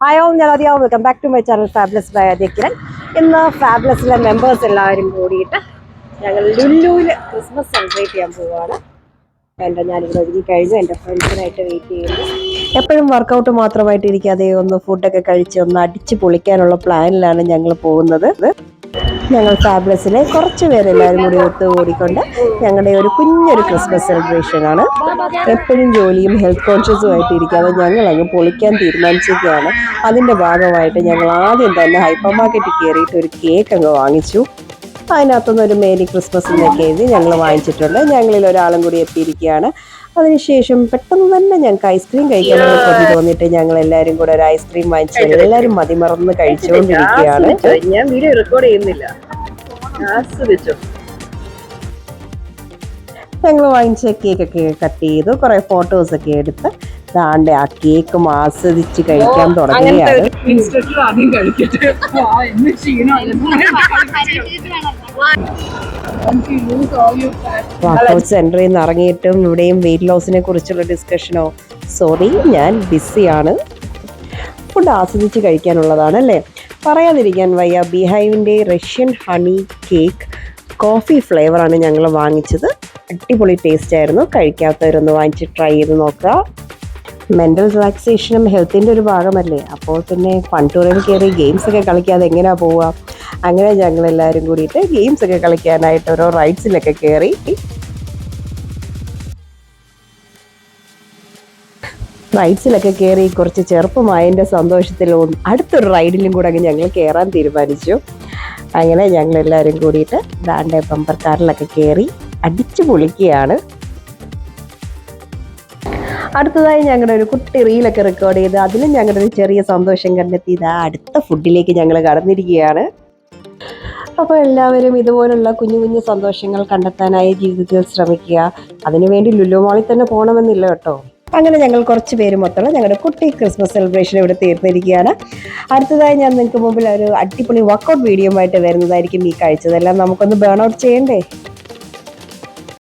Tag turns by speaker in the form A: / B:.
A: ഹായോ ഞാൻ അറിയാവും welcome back to my channel fabulous by അധ്യക്ഷൻ ഇന്ന് ഫാബ്ലസിലെ മെമ്പേഴ്സ് എല്ലാവരും കൂടിയിട്ട് ഞങ്ങൾ ലുല്ലുവിൽ ക്രിസ്മസ് സെലിബ്രേറ്റ് ചെയ്യാൻ പോവുകയാണ്. എന്റെ ഞാനിവിടെ ഒരുങ്ങി കഴിഞ്ഞു. എന്റെ ഫ്രണ്ട്സിനായിട്ട് വെയിറ്റ് ചെയ്യുന്നു. എപ്പോഴും വർക്കൗട്ട് മാത്രമായിട്ട് ഇരിക്കാതെ ഒന്ന് ഫുഡൊക്കെ കഴിച്ച് ഒന്ന് അടിച്ച് പൊളിക്കാനുള്ള പ്ലാനിലാണ് ഞങ്ങൾ പോകുന്നത്. ഞങ്ങൾ ഫാബ്ലസിലെ കുറച്ച് പേരെല്ലാവരും കൂടി ഒത്തുകൂടിക്കൊണ്ട് ഞങ്ങളുടെ ഒരു കുഞ്ഞൊരു ക്രിസ്മസ് സെലിബ്രേഷൻ ആണ്. എപ്പോഴും ജോലിയും ഹെൽത്ത് കോൺഷ്യസും ആയിട്ട് ഇരിക്കാതെ ഞങ്ങൾ അങ്ങ് പൊളിക്കാൻ തീരുമാനിച്ചിരിക്കുകയാണ്. അതിന്റെ ഭാഗമായിട്ട് ഞങ്ങൾ ആദ്യം തന്നെ ഹൈപ്പർ മാർക്കറ്റിൽ കയറിയിട്ട് ഒരു കേക്ക് അങ്ങ് വാങ്ങിച്ചു. അതിനകത്തുനിന്ന് ഒരു മേരി ക്രിസ്മസ് എന്നൊക്കെ എഴുതി ഞങ്ങൾ വാങ്ങിച്ചിട്ടുണ്ട്. ഞങ്ങളിൽ ഒരാളും കൂടി എത്തിയിരിക്കുകയാണ്. അതിനുശേഷം പെട്ടെന്ന് തന്നെ ഞങ്ങൾക്ക് ഐസ്ക്രീം കഴിക്കാനുള്ള കൊതി തോന്നിയിട്ട് ഞങ്ങൾ എല്ലാവരും കൂടെ ഒരു ഐസ്ക്രീം വാങ്ങിച്ച് എല്ലാവരും മതിമറന്ന് കഴിച്ചുകൊണ്ടിരിക്കുകയാണ്.
B: ഞാൻ വീഡിയോ റെക്കോർഡ് ചെയ്യുന്നില്ല. ആസ്വദിച്ചു
A: ഞങ്ങൾ വാങ്ങിച്ച കേക്കൊക്കെ കട്ട് ചെയ്തു. കുറെ ഫോട്ടോസ് ഒക്കെ എടുത്ത് ദാണ്ടെ ആ കേക്ക് ആസ്വദിച്ച് കഴിക്കാൻ തുടങ്ങുകയാണ്. വർക്കൗട്ട് സെന്ററിൽ നിന്ന് ഇറങ്ങിയിട്ടും ഇവിടെയും വെയിറ്റ് ലോസിനെ കുറിച്ചുള്ള ഡിസ്കഷനോ സോറി ഞാൻ ബിസിയാണ് ഫുഡ് ആസ്വദിച്ച് കഴിക്കാനുള്ളതാണ് അല്ലേ? പറയാതിരിക്കാൻ വയ്യ ബിഹൈവിന്റെ റഷ്യൻ ഹണി കേക്ക് കോഫി ഫ്ലേവറാണ് ഞങ്ങൾ വാങ്ങിച്ചത്. അടിപൊളി ടേസ്റ്റ് ആയിരുന്നു. കഴിക്കാത്തവരൊന്ന് വാങ്ങിച്ച് ട്രൈ ചെയ്ത് നോക്കുക. മെന്റൽ റിലാക്സേഷനും ഹെൽത്തിന്റെ ഒരു ഭാഗമല്ലേ? അപ്പോൾ പിന്നെ ഫൺ ടൂറിൽ കയറി ഗെയിംസ് ഒക്കെ കളിക്കാതെ എങ്ങനെയാണ് പോവുക? അങ്ങനെ ഞങ്ങൾ എല്ലാവരും കൂടിയിട്ട് ഗെയിംസ് ഒക്കെ കളിക്കാനായിട്ട് ഓരോ റൈഡ്സിലൊക്കെ കയറി റൈഡ്സിലൊക്കെ കയറി കുറച്ച് ചെറുപ്പമായതിന്റെ സന്തോഷത്തിൽ ഒന്ന് അടുത്തൊരു റൈഡിലും കൂടെ അങ്ങ് ഞങ്ങൾ കയറാൻ തീരുമാനിച്ചു. അങ്ങനെ ഞങ്ങൾ എല്ലാവരും കൂടിയിട്ട് ദാണ്ടെ ബമ്പർ കാറിലൊക്കെ കയറി അടിച്ചു പൊളിക്കുകയാണ്. അടുത്തതായി ഞങ്ങളുടെ ഒരു കുട്ടി റീലൊക്കെ റെക്കോർഡ് ചെയ്ത് അതിലും ഞങ്ങളുടെ ഒരു ചെറിയ സന്തോഷം കണ്ടെത്തി. ഇതാ അടുത്ത ഫുഡിലേക്ക് ഞങ്ങൾ കടന്നിരിക്കുകയാണ്. അപ്പോൾ എല്ലാവരും ഇതുപോലുള്ള കുഞ്ഞു കുഞ്ഞു സന്തോഷങ്ങൾ കണ്ടെത്താനായി ജീവിതത്തിൽ ശ്രമിക്കുക. അതിനുവേണ്ടി ലുലു മാളിൽ തന്നെ പോകണമെന്നില്ല കേട്ടോ. അങ്ങനെ ഞങ്ങൾ കുറച്ച് പേര് മൊത്തമുള്ള ഞങ്ങളുടെ കുട്ടി ക്രിസ്മസ് സെലിബ്രേഷൻ ഇവിടെ തീർന്നിരിക്കുകയാണ്. അടുത്തതായി ഞാൻ നിങ്ങൾക്ക് മുമ്പിൽ ഒരു അടിപൊളി വർക്കൗട്ട് വീഡിയോ ആയിട്ട് വരുന്നതായിരിക്കും ഈ കാഴ്ചതെല്ലാം നമുക്കൊന്ന് ബേൺ ഔട്ട് ചെയ്യണ്ടേ?